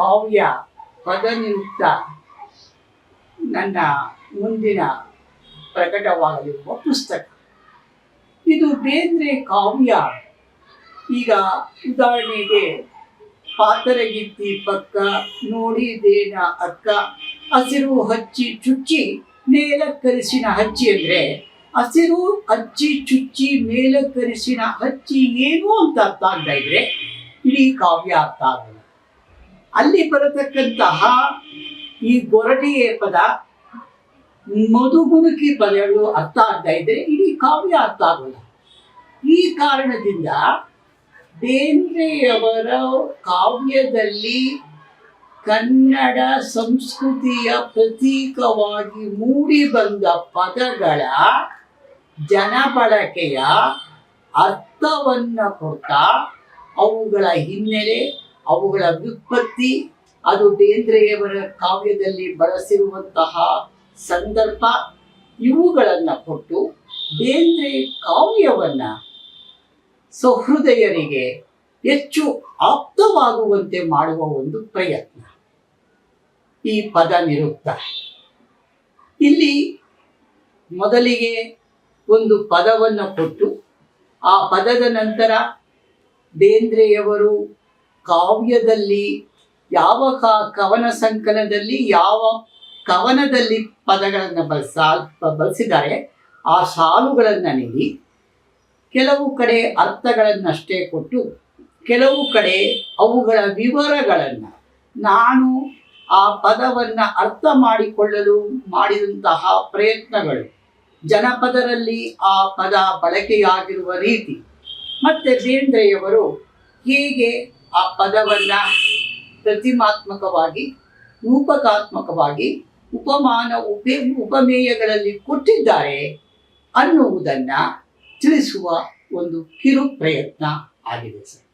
ಕಾವ್ಯ ಪದನಿಯುಕ್ತ ನನ್ನ ಮುಂದಿನ ಪ್ರಕಟವಾಗಲಿರುವ ಪುಸ್ತಕ. ಇದು ಬೇಂದ್ರೆ ಕಾವ್ಯ. ಈಗ ಉದಾಹರಣೆಗೆ ಪಾತರಗಿತ್ತಿ ಪಕ್ಕ ನೋಡಿ ದೇನ ಅಕ್ಕ, ಹಸಿರು ಹಚ್ಚಿ ಚುಚ್ಚಿ ಮೇಲಕ್ಕರಿಸಿನ ಹಚ್ಚಿ ಅಂದ್ರೆ ಹಸಿರು ಹಚ್ಚಿ ಚುಚ್ಚಿ ಮೇಲಕ್ಕರಿಸಿನ ಹಚ್ಚಿ ಏನು ಅಂತ ಅರ್ಥ ಆಗ್ತಾ ಇದ್ರೆ ಇಡೀ ಕಾವ್ಯ ಅರ್ಥ ಆಗಲ್ಲ. ಅಲ್ಲಿ ಬರತಕ್ಕಂತಹ ಈ ಗೊರಟಿಯ ಪದ ಮಧುಗುಣುಕಿ ಪದಗಳು ಅರ್ಥ ಆಗ್ತಾ ಇದ್ರೆ ಇಡೀ ಕಾವ್ಯ ಅರ್ಥ ಆಗೋಲ್ಲ. ಈ ಕಾರಣದಿಂದ ಬೇಂದ್ರೆಯವರ ಕಾವ್ಯದಲ್ಲಿ ಕನ್ನಡ ಸಂಸ್ಕೃತಿಯ ಪ್ರತೀಕವಾಗಿ ಮೂಡಿ ಬಂದ ಪದಗಳ ಜನಬಳಕೆಯ ಅರ್ಥವನ್ನು ಕೊಟ್ಟ ಅವುಗಳ ಹಿನ್ನೆಲೆ ಅವುಗಳ ವ್ಯುತ್ಪತ್ತಿ ಅದು ಬೇಂದ್ರೆಯವರ ಕಾವ್ಯದಲ್ಲಿ ಬಳಸಿರುವಂತಹ ಸಂದರ್ಭ ಇವುಗಳನ್ನು ಕೊಟ್ಟು ಬೇಂದ್ರೆ ಕಾವ್ಯವನ್ನು ಸಹೃದಯರಿಗೆ ಹೆಚ್ಚು ಆಪ್ತವಾಗುವಂತೆ ಮಾಡುವ ಒಂದು ಪ್ರಯತ್ನ. ಈ ಪದ ನಿರುಕ್ತ. ಇಲ್ಲಿ ಮೊದಲಿಗೆ ಒಂದು ಪದವನ್ನು ಕೊಟ್ಟು, ಆ ಪದದ ನಂತರ ಬೇಂದ್ರೆಯವರು ಕಾವ್ಯದಲ್ಲಿ, ಯಾವ ಕವನ ಸಂಕಲನದಲ್ಲಿ, ಯಾವ ಕವನದಲ್ಲಿ ಪದಗಳನ್ನು ಬಳಸ, ಬಳಸಿದ್ದಾರೆ, ಆ ಸಾಲುಗಳನ್ನು ನೀಡಿ, ಕೆಲವು ಕಡೆ ಅರ್ಥಗಳನ್ನಷ್ಟೇ ಕೊಟ್ಟು, ಕೆಲವು ಕಡೆ ಅವುಗಳ ವಿವರಗಳನ್ನು ನಾನು ಆ ಪದವನ್ನು ಅರ್ಥ ಮಾಡಿಕೊಳ್ಳಲು ಮಾಡಿದಂತಹ ಪ್ರಯತ್ನಗಳು. ಜನಪದರಲ್ಲಿ ಆ ಪದ ಬಳಕೆಯಾಗಿರುವ ರೀತಿ. ಮತ್ತು ಬೇಂದ್ರೆಯವರು ಹೇಗೆ ಆ ಪದವನ್ನು ಪ್ರತಿಮಾತ್ಮಕವಾಗಿ, ರೂಪಕಾತ್ಮಕವಾಗಿ, ಉಪಮಾನ, ಉಪೇ, ಉಪಮೇಯಗಳಲ್ಲಿ ಕೊಟ್ಟಿದ್ದಾರೆ ಅನ್ನುವುದನ್ನು ತಿಳಿಸುವ ಒಂದು ಕಿರು ಪ್ರಯತ್ನ ಆಗಿದೆ ಸರ್.